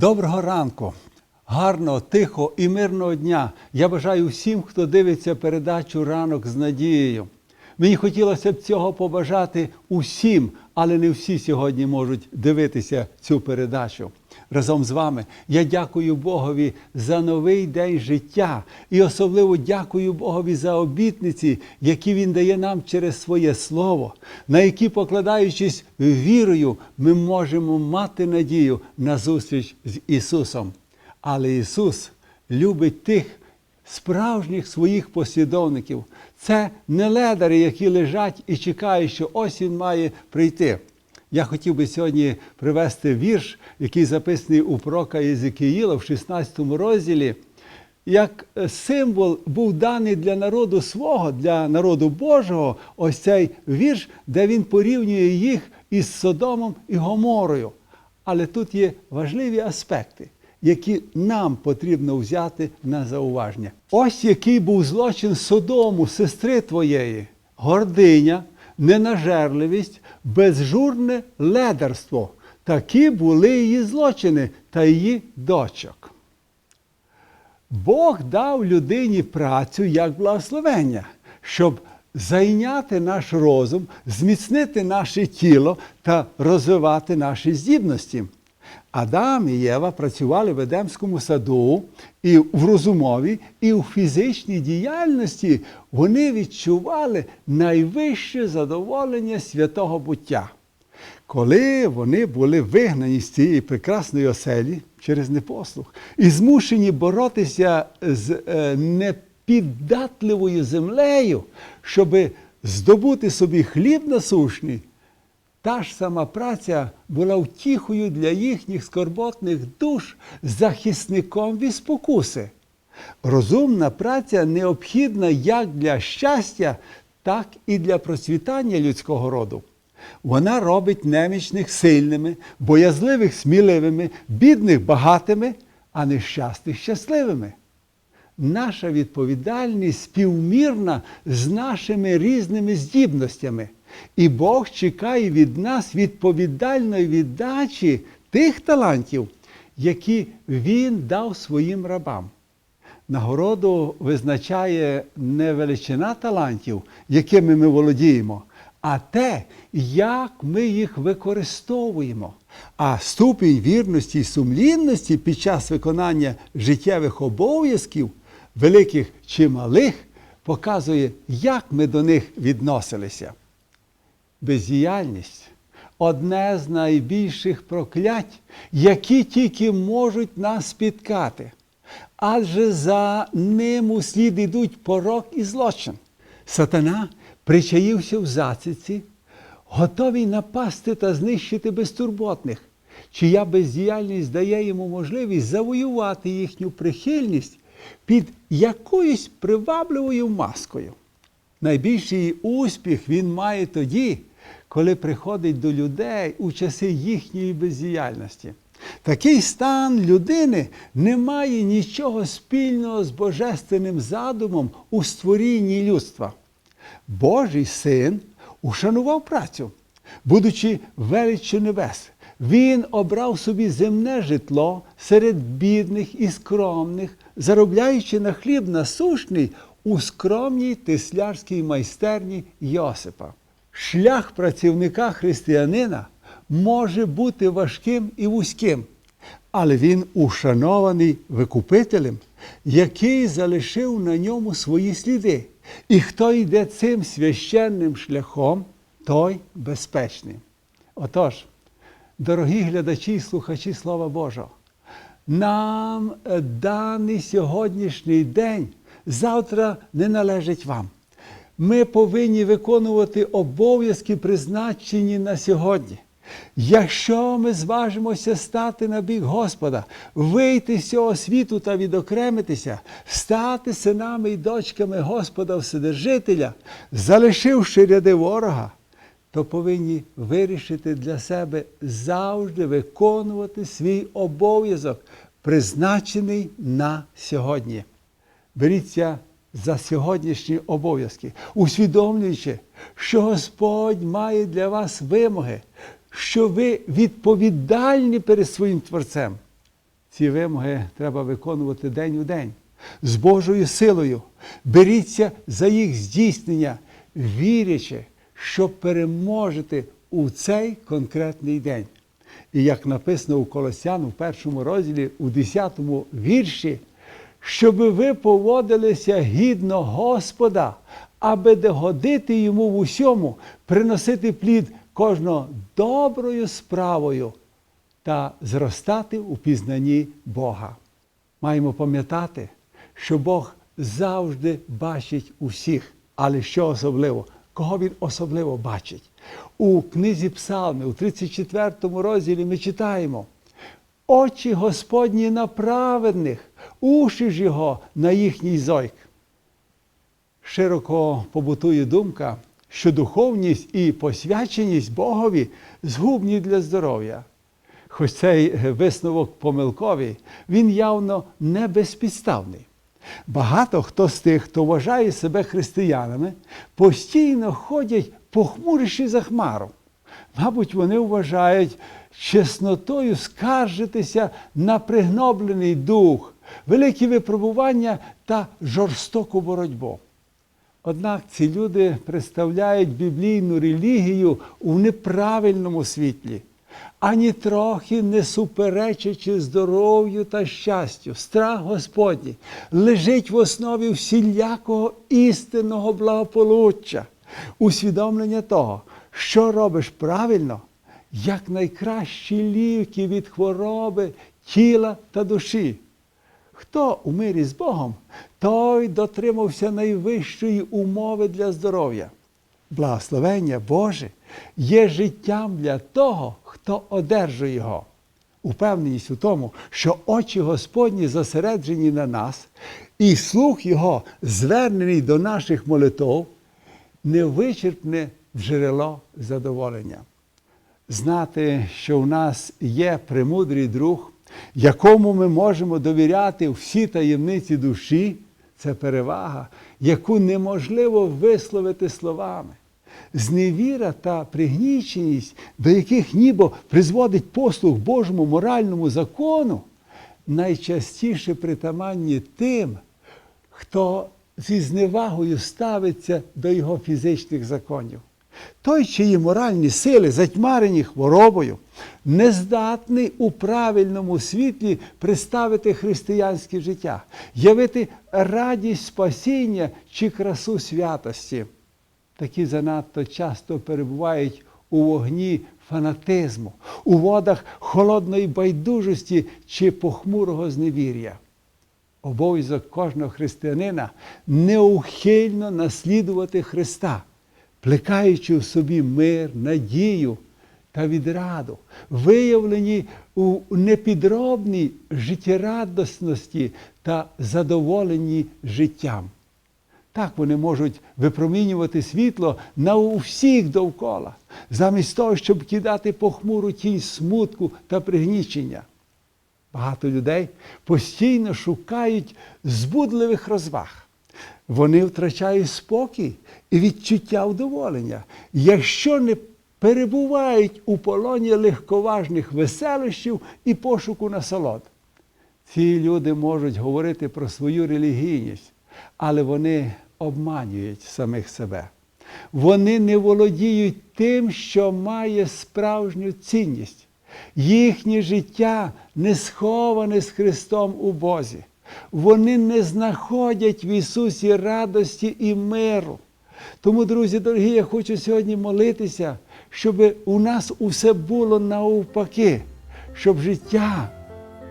Доброго ранку, гарного, тихого і мирного дня. Я бажаю всім, хто дивиться передачу ранок з надією. Мені хотілося б цього побажати усім, але не всі сьогодні можуть дивитися цю передачу. Разом з вами я дякую Богові за новий день життя і особливо дякую Богові за обітниці, які Він дає нам через своє слово, на які, покладаючись вірою, ми можемо мати надію на зустріч з Ісусом. Але Ісус любить тих справжніх своїх послідовників. Це не ледари, які лежать і чекають, що ось він має прийти. Я хотів би сьогодні привести вірш, який записаний у пророка Єзекіїла в 16 розділі, як символ був даний для народу свого, для народу Божого, ось цей вірш, де він порівнює їх із Содомом і Гоморою. Але тут є важливі аспекти, які нам потрібно взяти на зауваження. Ось який був злочин Содому, сестри твоєї, гординя, ненажерливість, безжурне ледерство. Такі були її злочини та її дочок. Бог дав людині працю як благословення, щоб зайняти наш розум, зміцнити наше тіло та розвивати наші здібності. Адам і Єва працювали в Едемському саду і в розумовій, і у фізичній діяльності вони відчували найвище задоволення святого буття. Коли вони були вигнані з цієї прекрасної оселі через непослух і змушені боротися з е, непіддатливою землею, щоб здобути собі хліб насушний, та ж сама праця була втіхою для їхніх скорботних душ, захисником від спокуси. Розумна праця необхідна як для щастя, так і для процвітання людського роду. Вона робить немічних сильними, боязливих сміливими, бідних багатими, а нещасних щасливими. Наша відповідальність співмірна з нашими різними здібностями. І Бог чекає від нас відповідальної віддачі тих талантів, які Він дав своїм рабам. Нагороду визначає не величина талантів, якими ми володіємо, а те, як ми їх використовуємо. А ступінь вірності і сумлінності під час виконання життєвих обов'язків, великих чи малих, показує, як ми до них відносилися. Бездіяльність одне з найбільших проклять, які тільки можуть нас спіткати. Адже за ним услід ідуть порок і злочин. Сатана причаївся в засідці, готовий напасти та знищити безтурботних, чия бездіяльність дає йому можливість завоювати їхню прихильність під якоюсь привабливою маскою. Найбільший успіх він має тоді, коли приходить до людей у часи їхньої бездіяльності. Такий стан людини не має нічого спільного з божественним задумом у створінні людства. Божий син ушанував працю, будучи величчю небес. Він обрав собі земне житло серед бідних і скромних, заробляючи на хліб насушний у скромній теслярській майстерні Йосипа. Шлях працівника християнина може бути важким і вузьким, але він ушанований викупителем, який залишив на ньому свої сліди. І хто йде цим священним шляхом, той безпечний. Отож, дорогі глядачі і слухачі Слова Божого, нам даний сьогоднішній день завтра не належить вам. Ми повинні виконувати обов'язки, призначені на сьогодні. Якщо ми зважимося стати на бік Господа, вийти з цього світу та відокремитися, стати синами і дочками Господа Вседержителя, залишивши ряди ворога, то повинні вирішити для себе завжди виконувати свій обов'язок, призначений на сьогодні. Беріться за сьогоднішні обов'язки, усвідомлюючи, що Господь має для вас вимоги, що ви відповідальні перед своїм Творцем. Ці вимоги треба виконувати день у день з Божою силою. Беріться за їх здійснення, вірячи, що переможете у цей конкретний день. І як написано у Колосян у першому розділі, у 10 вірші, щоб ви поводилися гідно Господа, аби догодити йому в усьому, приносити плід кожного доброю справою та зростати у пізнанні Бога. Маємо пам'ятати, що Бог завжди бачить усіх, але що особливо, кого Він особливо бачить. У книзі Псалми, у 34 розділі ми читаємо. Очі Господні на праведних, уші ж його на їхній зойк. Широко побутує думка, що духовність і посвяченість Богові згубні для здоров'я. Хоч цей висновок помилковий, він явно не безпідставний. Багато хто з тих, хто вважає себе християнами, постійно ходять похмуріші за хмару. Мабуть, вони вважають чеснотою скаржитися на пригноблений дух, великі випробування та жорстоку боротьбу. Однак ці люди представляють біблійну релігію у неправильному світлі, ані трохи не суперечачи здоров'ю та щастю, страх Господній лежить в основі всілякого істинного благополуччя, усвідомлення того, що робиш правильно, як найкращі ліки від хвороби тіла та душі. Хто у мирі з Богом, той дотримався найвищої умови для здоров'я. Благословення Боже є життям для того, хто одержує його. Упевненість у тому, що очі Господні зосереджені на нас, і слух Його звернений до наших молитов, невичерпне джерело задоволення. Знати, що в нас є премудрий друг, якому ми можемо довіряти всі таємниці душі, це перевага, яку неможливо висловити словами. Зневіра та пригніченість, до яких ніби призводить послуг Божому моральному закону, найчастіше притаманні тим, хто зі зневагою ставиться до його фізичних законів. Той, чиї моральні сили затьмарені хворобою, не здатний у правильному світлі представити християнське життя, явити радість спасіння чи красу святості. Такі занадто часто перебувають у вогні фанатизму, у водах холодної байдужості чи похмурого зневір'я. Обов'язок кожного християнина неухильно наслідувати Христа, плекаючи в собі мир, надію та відраду, виявлені у непідробній життєрадісності та задоволенні життям. Так вони можуть випромінювати світло на усіх довкола, замість того, щоб кидати похмуру тінь смутку та пригнічення. Багато людей постійно шукають збудливих розваг. Вони втрачають спокій і відчуття вдоволення, якщо не перебувають у полоні легковажних веселощів і пошуку насолод. Ці люди можуть говорити про свою релігійність, але вони обманюють самих себе. Вони не володіють тим, що має справжню цінність. Їхнє життя не сховане з Христом у Бозі. Вони не знаходять в Ісусі радості і миру. Тому, друзі дорогі, я хочу сьогодні молитися, щоб у нас усе було навпаки, щоб життя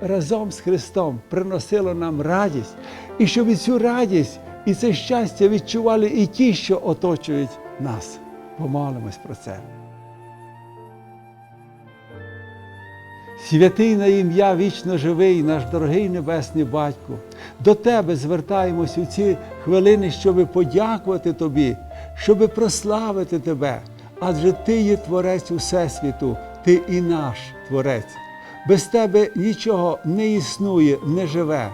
разом з Христом приносило нам радість, і щоб цю радість і це щастя відчували і ті, що оточують нас. Помолимось про це. Святий на ім'я вічно живий, наш дорогий Небесний Батько, до Тебе звертаємось у ці хвилини, щоби подякувати Тобі, щоби прославити Тебе, адже Ти є Творець Усесвіту, Ти і наш Творець. Без Тебе нічого не існує, не живе.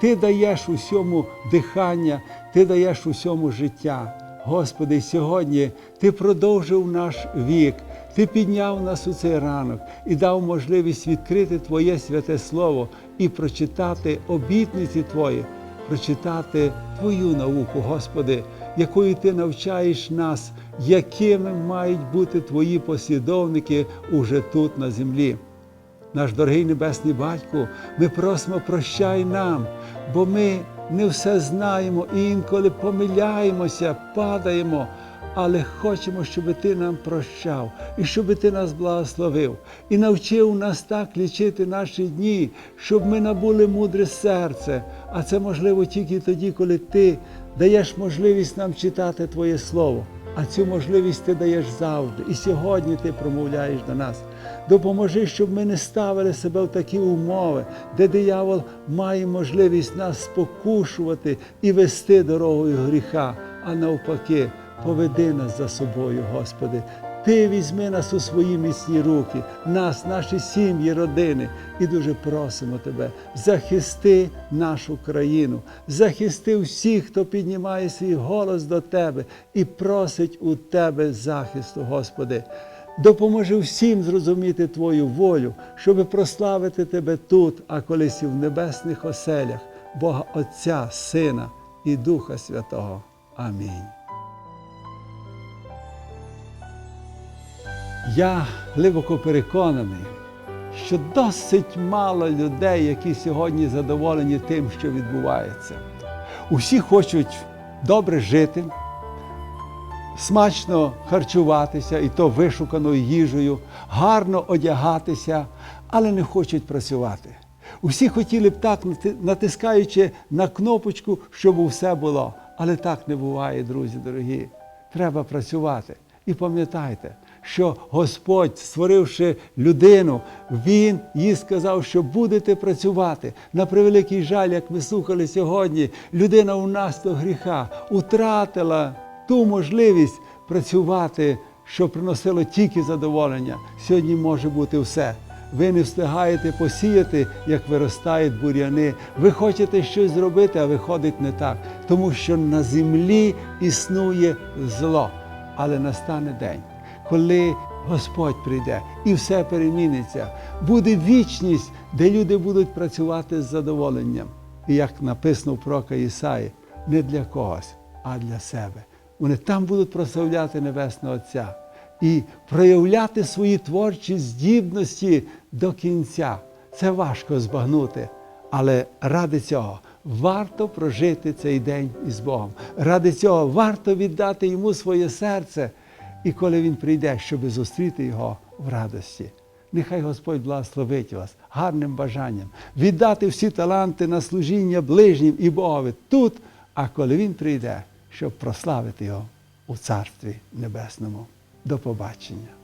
Ти даєш усьому дихання, Ти даєш усьому життя. Господи, сьогодні Ти продовжив наш вік, Ти підняв нас у цей ранок і дав можливість відкрити Твоє святе Слово і прочитати обітниці Твої, прочитати Твою науку, Господи, якою Ти навчаєш нас, якими мають бути Твої послідовники уже тут на землі. Наш дорогий Небесний Батько, ми просимо прощай нам, бо ми не все знаємо і інколи помиляємося, падаємо, але хочемо, щоб Ти нам прощав і щоб Ти нас благословив і навчив нас так лічити наші дні, щоб ми набули мудре серце. А це можливо тільки тоді, коли Ти даєш можливість нам читати Твоє Слово. А цю можливість ти даєш завжди. І сьогодні ти промовляєш до нас. Допоможи, щоб ми не ставили себе в такі умови, де диявол має можливість нас спокушувати і вести дорогою гріха, а навпаки, поведи нас за собою, Господи. Ти візьми нас у свої міцні руки, нас, наші сім'ї, родини, і дуже просимо Тебе, захисти нашу країну, захисти всіх, хто піднімає свій голос до Тебе і просить у Тебе захисту, Господи. Допоможи всім зрозуміти Твою волю, щоби прославити Тебе тут, а колись і в небесних оселях, Бога Отця, Сина і Духа Святого. Амінь. Я глибоко переконаний, що досить мало людей, які сьогодні задоволені тим, що відбувається. Усі хочуть добре жити, смачно харчуватися, і то вишуканою їжею, гарно одягатися, але не хочуть працювати. Усі хотіли б так, натискаючи на кнопочку, щоб все було. Але так не буває, друзі дорогі. Треба працювати. І пам'ятайте, що Господь, створивши людину, Він їй сказав, що будете працювати. На превеликий жаль, як ми слухали сьогодні, людина у нас до гріха утратила ту можливість працювати, що приносило тільки задоволення. Сьогодні може бути все. Ви не встигаєте посіяти, як виростають бур'яни. Ви хочете щось зробити, а виходить не так. Тому що на землі існує зло. Але настане день, коли Господь прийде і все переміниться. Буде вічність, де люди будуть працювати з задоволенням. І як написано в пророка Ісаї, не для когось, а для себе. Вони там будуть прославляти Небесного Отця і проявляти свої творчі здібності до кінця. Це важко збагнути, але ради цього варто прожити цей день із Богом. Ради цього варто віддати йому своє серце. І коли він прийде, щоб зустріти його в радості. Нехай Господь благословить вас гарним бажанням віддати всі таланти на служіння ближнім і Богові тут, а коли Він прийде, щоб прославити його у Царстві Небесному. До побачення.